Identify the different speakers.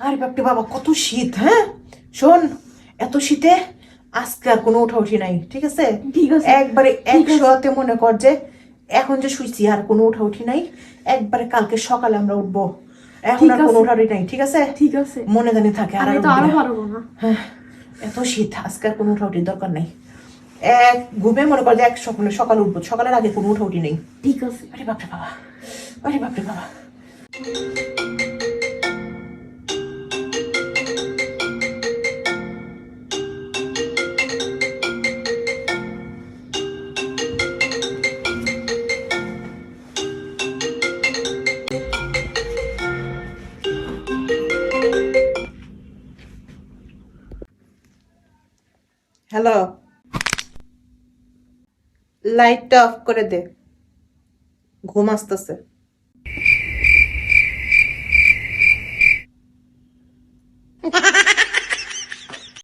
Speaker 1: আরে বাপরে বাবা কত শীত হ্যাঁ? শোন এত শীতে আজকে আর কোনো উঠা উঠি নাই ঠিক আছে?
Speaker 2: ঠিক আছে।
Speaker 1: একবারে একশোতে মনে কর যে এখন যে শুইছি আর কোনো উঠা উঠি নাই একবারে কালকে সকালে আমরা উঠবো। এখন আর কোনো
Speaker 2: আছে।
Speaker 1: উঠা নাই ঠিক আছে?
Speaker 2: ঠিক আছে।
Speaker 1: মনে জানি থাকে আর।
Speaker 2: পারব না।
Speaker 1: হ্যাঁ, এত শীত আজকে আর কোনো উঠাউটির দরকার নেই। এক ঘুমে মনে কর যে এক সকালে সকাল উঠবো সকালের আগে কোনো উঠাউটি নেই।
Speaker 2: ঠিক আছে।
Speaker 1: আরে বাপরে বাবা আরে বাপরে বাবা। হ্যালো লাইটটা অফ করে দে। ঘুম আসতেছে।